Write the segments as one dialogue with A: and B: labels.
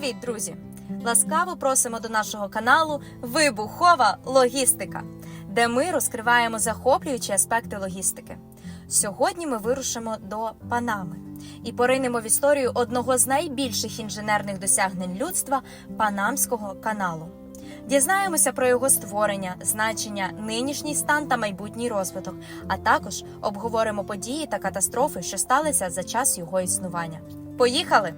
A: Привіт, друзі! Ласкаво просимо до нашого каналу Вибухова логістика, де ми розкриваємо захоплюючі аспекти логістики. Сьогодні ми вирушимо до Панами і поринемо в історію одного з найбільших інженерних досягнень людства Панамського каналу. Дізнаємося про його створення, значення, нинішній стан та майбутній розвиток, а також обговоримо події та катастрофи, що сталися за час його існування. Поїхали!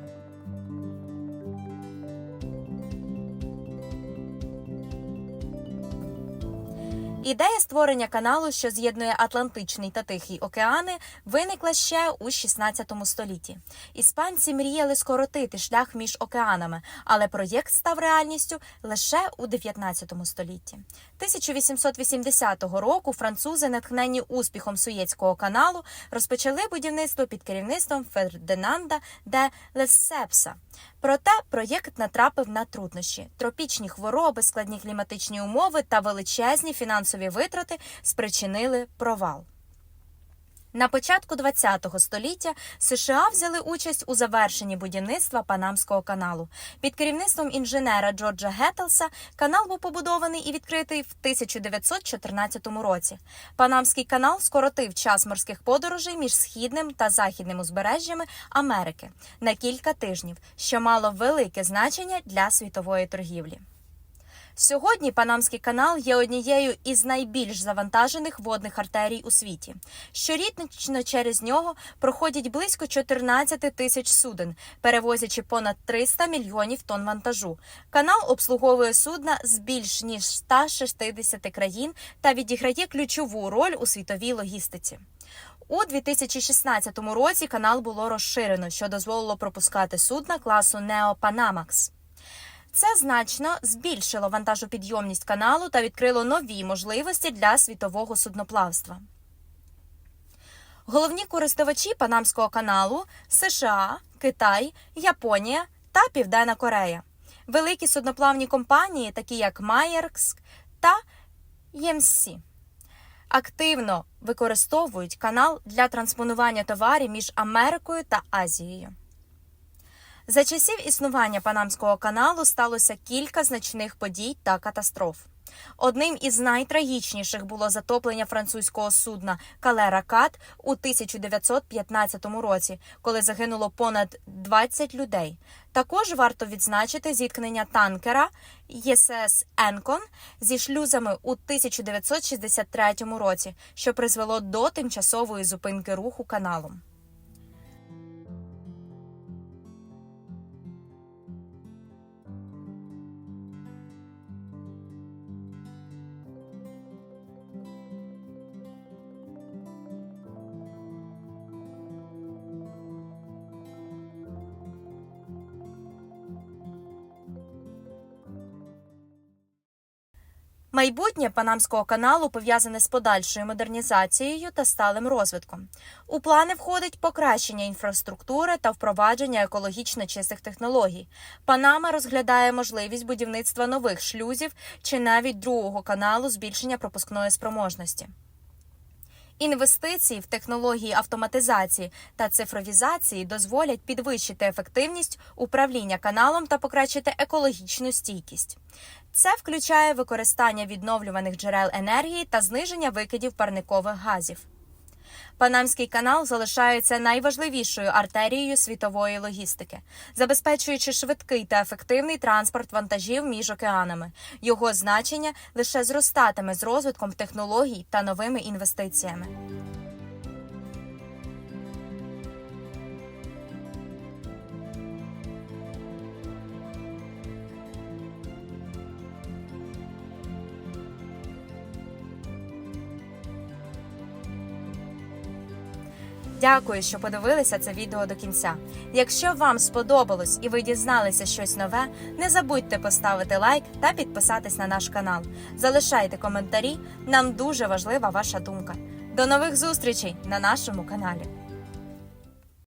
A: Ідея створення каналу, що з'єднує Атлантичний та Тихий океани, виникла ще у 16 столітті. Іспанці мріяли скоротити шлях між океанами, але проєкт став реальністю лише у 19 столітті. 1880 року французи, натхнені успіхом Суєцького каналу, розпочали будівництво під керівництвом Фердинанда де Лесепса. Проте проєкт натрапив на труднощі: тропічні хвороби, складні кліматичні умови та величезні фінансові витрати спричинили провал. На початку ХХ століття США взяли участь у завершенні будівництва Панамського каналу. Під керівництвом інженера Джорджа Геттелса канал був побудований і відкритий в 1914 році. Панамський канал скоротив час морських подорожей між східним та західним узбережжями Америки на кілька тижнів, що мало велике значення для світової торгівлі. Сьогодні Панамський канал є однією із найбільш завантажених водних артерій у світі. Щорічно через нього проходять близько 14 тисяч суден, перевозячи понад 300 мільйонів тонн вантажу. Канал обслуговує судна з більш ніж 160 країн та відіграє ключову роль у світовій логістиці. У 2016 році канал було розширено, що дозволило пропускати судна класу Neo Panamax. Це значно збільшило вантажопідйомність каналу та відкрило нові можливості для світового судноплавства. Головні користувачі Панамського каналу США, Китай, Японія та Південна Корея. Великі судноплавні компанії, такі як Майеркс та ЄМС, активно використовують канал для транспонування товарів між Америкою та Азією. За часів існування Панамського каналу сталося кілька значних подій та катастроф. Одним із найтрагічніших було затоплення французького судна Калера Кат у 1915 році, коли загинуло понад 20 людей. Також варто відзначити зіткнення танкера ЄСС Енкон зі шлюзами у 1963 році, що призвело до тимчасової зупинки руху каналом. Майбутнє Панамського каналу пов'язане з подальшою модернізацією та сталим розвитком. У плани входить покращення інфраструктури та впровадження екологічно чистих технологій. Панама розглядає можливість будівництва нових шлюзів чи навіть другого каналу збільшення пропускної спроможності. Інвестиції в технології автоматизації та цифровізації дозволять підвищити ефективність управління каналом та покращити екологічну стійкість. Це включає використання відновлюваних джерел енергії та зниження викидів парникових газів. Панамський канал залишається найважливішою артерією світової логістики, забезпечуючи швидкий та ефективний транспорт вантажів між океанами. Його значення лише зростатиме з розвитком технологій та новими інвестиціями. Дякую, що подивилися це відео до кінця. Якщо вам сподобалось і ви дізналися щось нове, не забудьте поставити лайк та підписатись на наш канал. Залишайте коментарі, нам дуже важлива ваша думка. До нових зустрічей на нашому каналі.